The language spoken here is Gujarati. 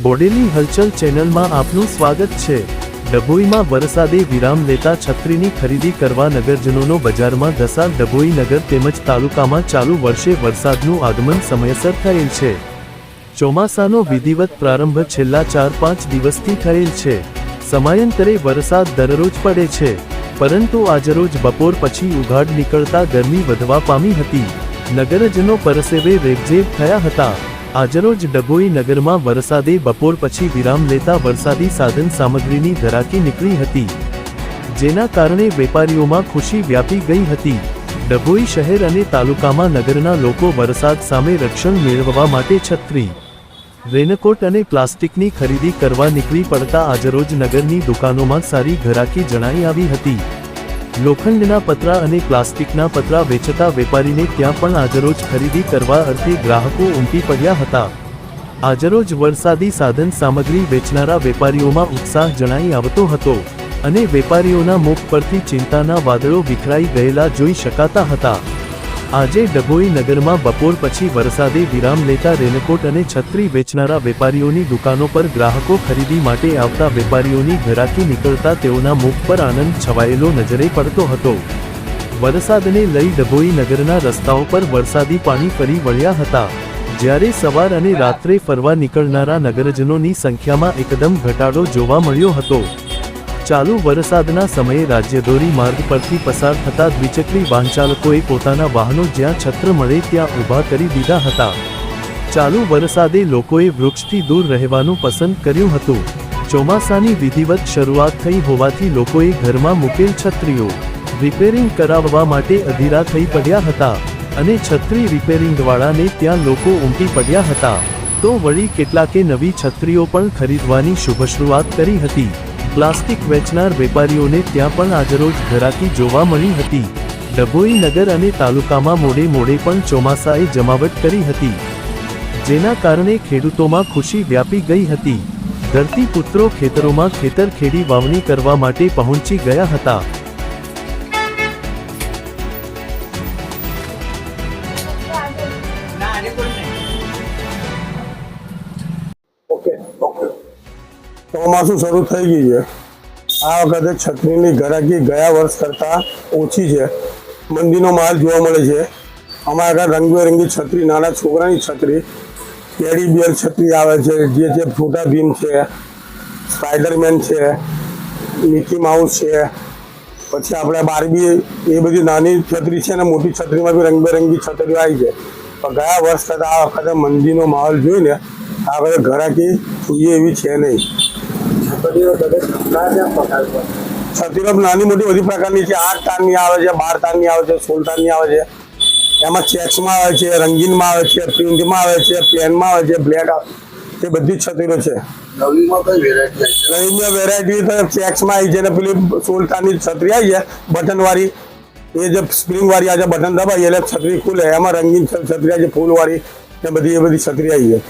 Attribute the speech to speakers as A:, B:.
A: બોડેલી હલચલ ચેનલમાં આપનું સ્વાગત છે. ડભોઈમાં વરસાદે વિરામ લેતા છત્રીની ખરીદી કરવા નગરજનોનો બજારમાં ધસા ડભોઈ નગર તેમજ તાલુકામાં ચાલુ વર્ષે વરસાદનું આગમન સમયસર થયેલ છે. ચોમાસાનો વિધિવત પ્રારંભ છેલ્લા ચાર પાંચ દિવસથી થયેલ છે. સમયાંતરે વરસાદ દરરોજ પડે છે, પરંતુ આજરોજ બપોર પછી ઉઘાડ નીકળતા ગરમી વધવા પામી હતી. નગરજનો પરસેવે રેબઝેબ થયા હતા. આજરોજ ડભોઈ નગરમાં વરસાદે બપોર પછી વિરામ લેતા વરસાદી સાધન સામગ્રીની ધરાકી નીકળી હતી, જેના કારણે વેપારીઓમાં ખુશી વ્યાપી ગઈ હતી. ડભોઈ શહેર અને તાલુકામાં નગરના લોકો વરસાદ સામે રક્ષણ મેળવવા માટે છત્રી, રેનકોટ અને પ્લાસ્ટિકની ખરીદી કરવા નીકળી પડતા આજરોજ નગરની દુકાનોમાં સારી ઘરાકી જણાઈ આવી હતી. લોખંડના પતરા અને પ્લાસ્ટિકના પતરા વેચતા વેપારીને ત્યાં પણ આજરોજ ખરીદી કરવા અર્થે ગ્રાહકો ઉમટી પડ્યા હતા. આજરોજ વરસાદી સાધન સામગ્રી વેચનારા વેપારીઓમાં ઉત્સાહ જણાઈ આવતો હતો અને વેપારીઓના મુખ પરથી ચિંતાના વાદળો વિખરાઈ ગયેલા જોઈ શકાતા હતા. આજે ડભોઈ નગરમાં બપોર પછી વરસાદે વિરામ લેતા રેનકોટ અને છત્રી વેચનારા વેપારીઓની દુકાનો પર ગ્રાહકો ખરીદી માટે આવતા વેપારીઓની ઘરાકી નીકળતા તેઓના મુખ પર આનંદ છવાયેલો નજરે પડતો હતો. વરસાદને લઈ ડભોઈ નગરના રસ્તાઓ પર વરસાદી પાણી ફરી વળ્યા હતા. જ્યારે સવાર અને રાત્રે ફરવા નીકળનારા નગરજનોની સંખ્યામાં એકદમ ઘટાડો જોવા મળ્યો હતો. ચાલુ વરસાદના સમયે રાજ્યધોરી માર્ગ પરથી પસાર થતા દ્વિચક્રી વાહનચાલકોએ પોતાના વાહનો જ્યાં છત્ર મળે ત્યાં ઊભા કરી દીધા હતા. ચાલુ વરસાદે લોકોએ વૃક્ષથી દૂર રહેવાનું પસંદ કર્યું હતું. ચોમાસાની વિધિવત શરૂઆત થઈ હોવાથી લોકોએ ઘરમાં મૂકેલ છત્રીઓ રિપેરિંગ કરાવવા માટે અધીરા થઈ પડ્યા હતા અને છત્રી રિપેરિંગવાળાને ત્યાં લોકો ઉમટી પડ્યા હતા. તો વળી કેટલાકે નવી છત્રીઓ પણ ખરીદવાની શુભ શરૂઆત કરી હતી. પ્લાસ્ટિક વેચનાર વેપારીઓને ત્યાં પણ આજરોજ ધરાકી જોવા મળી હતી. ડભોઈ નગર અને તાલુકામાં મોડે મોડે પણ ચોમાસાએ જમાવટ કરી હતી. જેના કારણે ખેડૂતોમાં ખુશી વ્યાપી ગઈ હતી. ધરતીપુત્રો ખેતરોમાં ખેતર ખેડી વાવણી કરવા માટે પહોંચી ગયા હતા.
B: ચોમાસું શરૂ થઈ ગયું છે. આ વખતે છત્રીની ઘરાકી ગયા વર્ષ કરતાં ઓછી છે. મંદીનો માલ જોવા મળે છે. અમારા ઘર રંગબેરંગી છત્રી, નાના છોકરાની છત્રી કેડી બિયર છત્રી આવે છે, જે છે ફોટા ભીમ છે, સ્પાઈડરમેન છે, મિકી માઉસ છે. પછી આપણે બારબી એ બધી નાની છત્રી છે ને મોટી છત્રીમાં બી રંગબેરંગી છત્રીઓ આવી છે. પણ ગયા વર્ષ કરતાં આ વખતે મંદીનો માહોલ જોઈને આ વખતે ઘરાકી જોઈએ એવી છે નહીં. છત્રીઓ નાની મોટી બધી પ્રકારની છે. આઠ તારની આવે છે બાર તારની આવે છે સોળ તારની આવે છે. એમાં ચેક્સમાં આવે છે રંગીનમાં આવે છે પ્રિન્ટમાં આવે છે પ્લેનમાં આવે છે બ્લેક આવે તે બધી જ છતીરો છે.
C: નવીમાં કઈ વેરાયટી
B: નવીન વેરાયટી તો ચેક્સમાં આવી છે ને પેલી સોળ તારની છત્રી આવી છે બટન વાળી એ જે સ્પ્રિંગ વાળી આજે બટન દબાઈ એટલે છત્રી ખુલે. એમાં રંગીન છત્રી આવી છે ફૂલ વાળી ને બધી એ બધી છત્રી આવી છે.